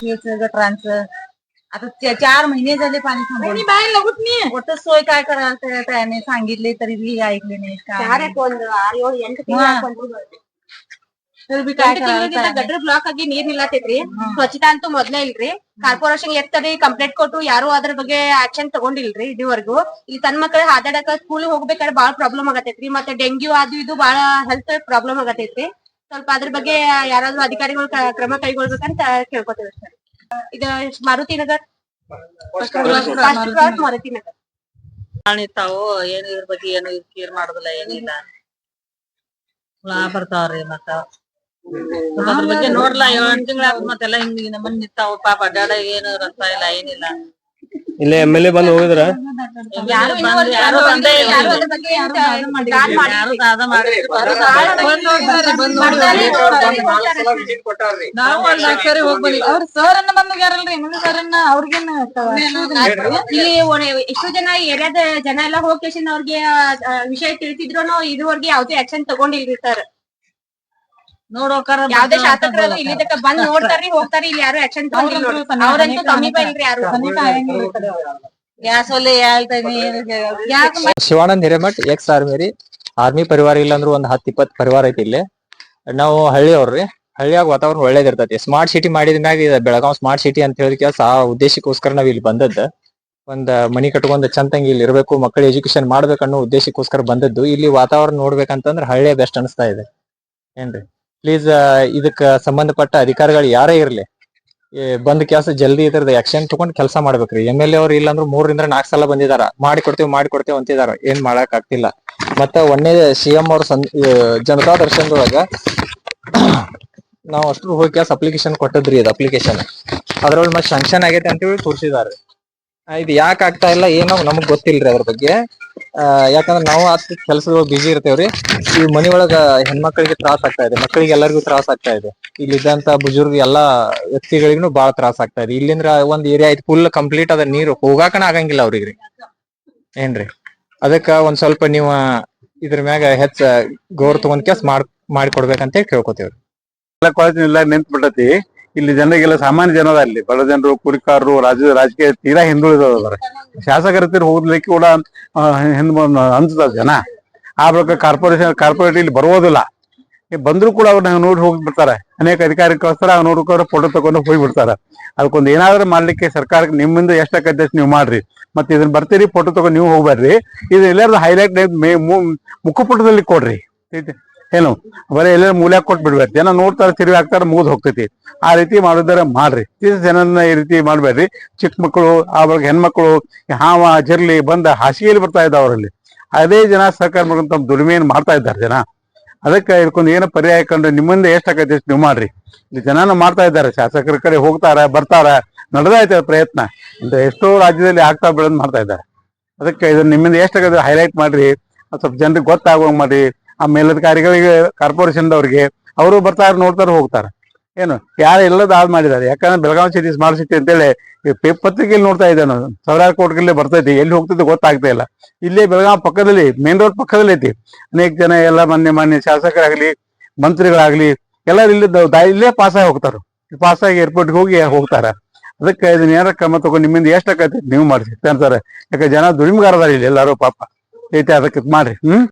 सोय करीना केचं गटरांचं आता चा- चार महिने झाले पाणी थांबवलं बाहेर लगूत नाही होतं सोय काय करायला त्या- त्याने सांगितले तरी बी ऐकले नाही काय ಯಾರೇ नाही. ಒಂದು ಆರು ಏಳು ಎಂಟು ತಿಂಗಳು ಹಾ. ಹಾಕೊಂಡ್ರು तरी बी काय ಎಂಟು करायला ತಿಂಗಳಿಂದ ತಯಾರ್ ಗಟ್ರ ಬ್ಲಾಕ್ ಆಗಿ ನೀರ್ ನಿಲ್ಲತೈತ್ರಿ ಸ್ವಚ್ಛತಾ ಅಂತೂ ಮೊದ್ಲೇ ಇಲ್ರಿ ಕಾರ್ಪೊರೇಷನ್ ಎತ್ತರಿ ಕಂಪ್ಲೇಂಟ್ ಕೊಟ್ಟು ಯಾರು ಅದ್ರ ಬಗ್ಗೆ ಆಕ್ಷನ್ ತಗೊಂಡಿಲ್ರಿ ಇದುವರೆಗೂ ಇಲ್ಲಿ ತನ್ನ ಮಕ್ಕಳ ಹಾದಾಡಕ ಸ್ಕೂಲ್ ಹೋಗ್ಬೇಕಾದ್ರೆ ಬಾಳ ಪ್ರಾಬ್ಲಮ್ ಆಗತೈತ್ರಿ ಮತ್ತೆ ಡೆಂಗ್ಯೂ ಅದು ಇದು ಬಾಳ ಹೆಲ್ತ್ ಪ್ರಾಬ್ಲಮ್ ಆಗತೈತ್ರಿ ಸ್ವಲ್ಪ ಅದ್ರ ಬಗ್ಗೆ ಯಾರಾದ್ರೂ ಅಧಿಕಾರಿಗಳು ಕ್ರಮ ಕೈಗೊಳ್ಬೇಕಂತ ಕೇಳ್ಕೊತೇವೆ ಸರ್ ಇದು ಮಾರುತಿ ನಗರ್. ಮಾರುತಿ ನಗರ್. ತಾವು ಏನು ಇದ್ರ ಬಗ್ಗೆ ಏನು ಕೇರ್ ಮಾಡುದಿಲ್ಲ ಏನಿಲ್ಲ ಹುಳ ಬರ್ತಾವ್ರಿ ಮತ್ತ. ಅದ್ರ ಬಗ್ಗೆ ನೋಡ್ಲಾ ಏಳ್ ತಿಂಗಳ ಮತ್ತೆಲ್ಲ ಹಿಂಗ ನಮ್ಮನ್ ನಿಂತಾವ ಪಾಪ ಅಡ್ಡಾಡ ಏನು ರಸ್ತ ಇಲ್ಲ ಏನಿಲ್ಲ. ಇಲ್ಲೇ ಎಂ ಎಲ್ ಎ ಬಂದು ಹೋಗಿದ್ರ? ಯಾರು ಬಂದು ಯಾರು ಬಂದೇ ಇಲ್ಲ. ಯಾರು ಅದ್ರ ಬಗ್ಗೆ ಯಾರು ದಾನ್ ಯಾರು ಮಾಡಿಲ್ಲ. ಯಾರು ದಾದ ಮಾಡಿಲ್ಲ. ನಾವು ಒಂದ್ ನಾಲ್ಕು ಸರಿ ಹೋಗ್ ಬಂದಿವಿ ಅವ್ರ ಸರ್ ಅನ್ನ ಬಂದ್ಯಾರಲ್ರಿ ಎಂ ಸರ್ ಅನ್ನ ಅವ್ರಿಗೇನ ಇಲ್ಲಿ ಒಣ- ಎಷ್ಟೋ ಜನ ಏರಿಯಾದ ಜನ ಎಲ್ಲಾ ಹೋಗಿ ಅವ್ರಿಗೆ ಆ, ವಿಷಯ ತಿಳಿಸಿದ್ರು ಇದುವರೆಗೆ ಯಾವ್ದೇ ಆಕ್ಷನ್ ತಗೊಂಡಿಲ್ರಿ ಸರ್ ನೋಡೋಕಾರ ಯಾವ್ದೇ ಇಲ್ಲಿ ತನಕ ಬಂದ್ ನೋಡ್ತಾರ್ರಿ ಹೋಗ್ತಾರಿ ಇಲ್ಲಿ ಯಾರು ಆಕ್ಷನ್ ಅವ್ರಂತೂ ಸಮೀಪ ಇಲ್ರಿ ಯಾರು. ಗ್ಯಾಸ್ ಒಲೆ ಶಿವಾನಂದ್ ಹಿರೇಮಠ್ ಎಕ್ಸ್ ಆರ್ಮಿ ರೀ. ಆರ್ಮಿ ಪರಿವಾರ ಇಲ್ಲ ಅಂದ್ರೂ ಒಂದ್ ಹತ್ತ್ ಇಪ್ಪತ್ ಪರಿವಾರ ಐತಿ ಇಲ್ಲಿ. ನಾವು ಹಳ್ಳಿ ಅವ್ರಿ ಹಳ್ಳಿಯಾಗ ವಾತಾವರಣ ಒಳ್ಳೇದ್ ಇರ್ತೈತಿ. ಸ್ಮಾರ್ಟ್ ಸಿಟಿ ಮಾಡಿದ ಮ್ಯಾಗ ಬೆಳಗಾವ್ ಸ್ಮಾರ್ಟ್ ಸಿಟಿ ಅಂತ ಹೇಳಿದ ಕೆಲಸ ಆ ಉದ್ದೇಶಕ್ಕೋಸ್ಕರ ನಾವ್ ಇಲ್ಲಿ ಬಂದದ್ದು. ಒಂದ್ ಮನಿ ಕಟ್ಕೊಂಡ್ ಚಂದಂಗಿ ಇಲ್ಲಿ ಇರ್ಬೇಕು ಮಕ್ಕಳ ಎಜುಕೇಶನ್ ಮಾಡ್ಬೇಕನ್ನೋ ಉದ್ದೇಶಕ್ಕೋಸ್ಕರ ಬಂದದ್ದು. ಇಲ್ಲಿ ವಾತಾವರಣ ನೋಡ್ಬೇಕಂತಂದ್ರ ಹಳ್ಳಿಯ ಬೆಸ್ಟ್ ಅನಿಸ್ತಾ ಇದೆ. ಏನ್ರಿ? ಪ್ಲೀಸ್ ಇದಕ್ಕ ಸಂಬಂಧಪಟ್ಟ ಅಧಿಕಾರಿಗಳು ಯಾರೇ ಇರ್ಲಿ ಬಂದ್ ಕೆಲಸ ಜಲ್ದಿ ಇದ್ರದ್ದು ಆಕ್ಷನ್ ತಗೊಂಡ್ ಕೆಲಸ ಮಾಡ್ಬೇಕ್ರಿ. ಎಂ ಎಲ್ ಎ ಅವ್ರು ಇಲ್ಲಾಂದ್ರೆ ಮೂರರಿಂದ ನಾಲ್ಕು ಸಲ ಬಂದಿದಾರ. ಮಾಡಿ ಕೊಡ್ತೀವಿ ಮಾಡಿ ಕೊಡ್ತೀವಿ ಅಂತಿದಾರ. ಏನ್ ಮಾಡಕ್ ಆಗ್ತಿಲ್ಲ ಮತ್ತ ಒಂದೇ ಸಿ ಎಂ ಅವ್ರ ಜನತಾ ದರ್ಶನದೊಳಗ ನಾವ್ ಅಷ್ಟು ಹೋಗಿ ಕೆಲಸ ಅಪ್ಲಿಕೇಶನ್ ಕೊಟ್ಟದ್ರಿ ಇದು ಅಪ್ಲಿಕೇಶನ್ ಅದ್ರೊಳಗೆ ಮತ್ತೆ ಶಾಂಕ್ಷನ್ ಆಗೈತೆ ಅಂತೇಳಿ ತೋರಿಸಿದಾರೆ ಇದು ಯಾಕೆ ಆಗ್ತಾ ಇಲ್ಲ, ಏನೋ ನಮಗ್ ಗೊತ್ತಿಲ್ರಿ ಅದ್ರ ಬಗ್ಗೆ. ಯಾಕಂದ್ರೆ ನಾವು ಆ ಕೆಲಸದೊಳಗೆ ಬಿಜಿ ಇರ್ತೇವ್ರಿ. ಈ ಮನಿ ಒಳಗ ಹೆಣ್ಮಕ್ಳಿಗೆ ತ್ರಾಸ ಆಗ್ತಾ ಇದೆ ಮಕ್ಕಳಿಗೆ ಎಲ್ಲರಿಗೂ ತ್ರಾಸ ಆಗ್ತಾ ಇದೆ. ಇಲ್ಲಿದ್ದಂತ ಬುಜುರ್ಗ ಎಲ್ಲಾ ವ್ಯಕ್ತಿಗಳಿಗೂ ಬಾಳ ತ್ರಾಸ ಆಗ್ತಾ ಇದೆ. ಇಲ್ಲಿಂದ್ರ ಒಂದ್ ಏರಿಯಾ ಐತಿ ಫುಲ್ ಕಂಪ್ಲೀಟ್ ಅದ ನೀರು ಹೋಗಾಕನ ಆಗಂಗಿಲ್ಲ ಅವ್ರಿಗ್ರಿ. ಏನ್ರಿ? ಅದಕ್ಕ ಒಂದ್ ಸ್ವಲ್ಪ ನೀವ ಇದ್ರ ಮ್ಯಾಗ ಹೆಚ್ಚ ಗೌರ್ ತಗೊಂಡ್ ಕೆಸ್ ಮಾಡ್ ಮಾಡಿಕೊಡ್ಬೇಕಂತ ಹೇಳಿ ಕೇಳ್ಕೊತೇವ್ರಿ. ಇಲ್ಲ ನಿಂತ್ ಬಿಟ್ಟತಿ ಇಲ್ಲಿ ಜನರಿಗೆಲ್ಲ ಸಾಮಾನ್ಯ ಜನರ ಅಲ್ಲಿ. ಬಡ ಜನರು ಕುರಿಕಾರರು ರಾಜ್ಯದ ರಾಜಕೀಯ ತೀರಾ ಹಿಂದುಳಿದವರು ಶಾಸಕರ ತೀರ ಹೋಗ್ಲಿಕ್ಕೆ ಕೂಡ ಹಿಂದ್ ಅಂತದ ಜನ. ಆ ಪ್ರಕಾರ ಕಾರ್ಪೊರೇಷನ್, ಕಾರ್ಪೊರೇಟ್ ಇಲ್ಲಿ ಬರೋದಿಲ್ಲ ಬಂದ್ರು ಕೂಡ ಅವ್ರನ್ನ ನೋಡಿ ಹೋಗಿ ಬಿಡ್ತಾರೆ ಅನೇಕ ಅಧಿಕಾರಿ ಕಳಿಸ್ತಾರ ಅವ್ರು ನೋಡ್ಕೊಂಡು ಫೋಟೋ ತಗೊಂಡು ಹೋಗಿ ಬಿಡ್ತಾರೆ ಅದಕ್ಕೊಂದು ಏನಾದ್ರೂ ಮಾಡ್ಲಿಕ್ಕೆ ಸರ್ಕಾರಕ್ಕೆ ನಿಮ್ಮಿಂದ ಎಷ್ಟಾಗತ್ತೆ ನೀವು ಮಾಡ್ರಿ. ಮತ್ತೆ ಇದನ್ನ ಬರ್ತೀರಿ ಫೋಟೋ ತಗೊಂಡು ನೀವು ಹೋಗ್ಬಾರ್ರಿ. ಇದು ಎಲ್ಲಾರು ಹೈಲೈಟ್ ಮುಖಪುಟದಲ್ಲಿ ಕೊಡ್ರಿ? ಏನು? ಬರೀ ಎಲ್ಲರೂ ಮೂಲ ಕೊಟ್ಟು ಬಿಡ್ಬೇಡಿ ಜನ ನೋಡ್ತಾರೆ ತಿರುವಿ ಹಾಕ್ತಾರೆ, ಮುಗಿದ್ ಹೋಗ್ತೈತಿ. ಆ ರೀತಿ ಮಾಡಿದ್ರೆ ಮಾಡ್ರಿ. ಜನನ ಈ ರೀತಿ ಮಾಡಬೇಡ್ರಿ. ಚಿಕ್ಕ ಮಕ್ಕಳು ಬಗ್ಗೆ ಹೆಣ್ಮಕ್ಳು, ಹಾವ, ಜರ್ಲಿ, ಬಂದ ಹಾಸಿಗೆಯಲ್ಲಿ ಬರ್ತಾ ಇದ್ದಾವೆ ಅವರಲ್ಲಿ. ಅದೇ ಜನ ಸರ್ಕಾರ ಮಾಡ್ಕೊಂಡು ತಮ್ಮ ದುಡಿಮೆಯನ್ನು ಮಾಡ್ತಾ ಇದ್ದಾರೆ ಜನ. ಅದಕ್ಕೆ ಇದಕ್ಕೊಂದು ಏನೋ ಪರ್ಯಾಯ ಕಂಡು ನಿಮ್ಮಿಂದ ಎಷ್ಟಾಗತ್ತೆ ಅಷ್ಟು ನೀವು ಮಾಡ್ರಿ. ಇಲ್ಲಿ ಜನನ ಮಾಡ್ತಾ ಇದ್ದಾರೆ. ಶಾಸಕರ ಕಡೆ ಹೋಗ್ತಾರ, ಬರ್ತಾರ ನಡೆದೈತೆ ಪ್ರಯತ್ನ. ಎಷ್ಟೋ ರಾಜ್ಯದಲ್ಲಿ ಆಗ್ತಾ ಬೆಳೆದ್ ಮಾಡ್ತಾ ಇದ್ದಾರೆ. ಅದಕ್ಕೆ ಇದನ್ನ ನಿಮ್ಮಿಂದ ಎಷ್ಟಾಗತ್ತೆ ಹೈಲೈಟ್ ಮಾಡ್ರಿ. ಸ್ವಲ್ಪ ಜನರಿಗೆ ಗೊತ್ತಾಗುವಂಗೆ ಮಾಡ್ರಿ. ಆ ಮೇಲಧಿಕಾರಿಗಳಿಗೆ, ಕಾರ್ಪೊರೇಷನ್ದವ್ರಿಗೆ, ಅವರು ಬರ್ತಾರೆ, ನೋಡ್ತಾರೆ, ಹೋಗ್ತಾರೆ. ಏನು? ಯಾರು ಎಲ್ಲದ ಹಾಳು ಮಾಡಿದ್ದಾರೆ. ಯಾಕಂದ್ರೆ ಬೆಳಗಾವಿ ಸಿಟಿ ಸ್ಮಾರ್ಟ್ ಸಿಟಿ ಅಂತೇಳಿ ಪತ್ರಿಕೆಯಲ್ಲಿ ನೋಡ್ತಾ ಇದ್ದೆ ನಾನು. ಸಾವಿರಾರು ಕೋಟಿಗಳಲ್ಲಿ ಬರ್ತೈತಿ. ಎಲ್ಲಿ ಹೋಗ್ತದೆ ಗೊತ್ತಾಗ್ತಾ ಇಲ್ಲ. ಇಲ್ಲೇ ಬೆಳಗಾವಿ ಪಕ್ಕದಲ್ಲಿ ಮೇನ್ ರೋಡ್ ಪಕ್ಕದಲ್ಲಿ ಐತಿ. ಅನೇಕ ಜನ ಎಲ್ಲ ಮೊನ್ನೆ ಮೊನ್ನೆ ಶಾಸಕರಾಗ್ಲಿ, ಮಂತ್ರಿಗಳಾಗ್ಲಿ, ಎಲ್ಲರೂ ಇಲ್ಲಿ ಇಲ್ಲೇ ಪಾಸ್ ಆಗಿ ಹೋಗ್ತಾರ. ಪಾಸ್ ಆಗಿ ಏರ್ಪೋರ್ಟ್ಗೆ ಹೋಗಿ ಹೋಗ್ತಾರೆ. ಅದಕ್ಕೆ ಇದನ್ನ ಏನಾರ ಕ್ರಮ ತಗೊಂಡು ನಿಮ್ಮಿಂದ ಎಷ್ಟಾಗತ್ತೆ ನೀವು ಮಾಡಿಸಿ. ಅಂತಾರೆ. ಯಾಕೆ ಜನ ದುಡಿಮೆಗಾರದಾರ ಇಲ್ಲಿ ಎಲ್ಲರೂ ಪಾಪ. ಐತೆ, ಅದಕ್ಕೆ ಮಾಡ್ರಿ. ಹ್ಮ್?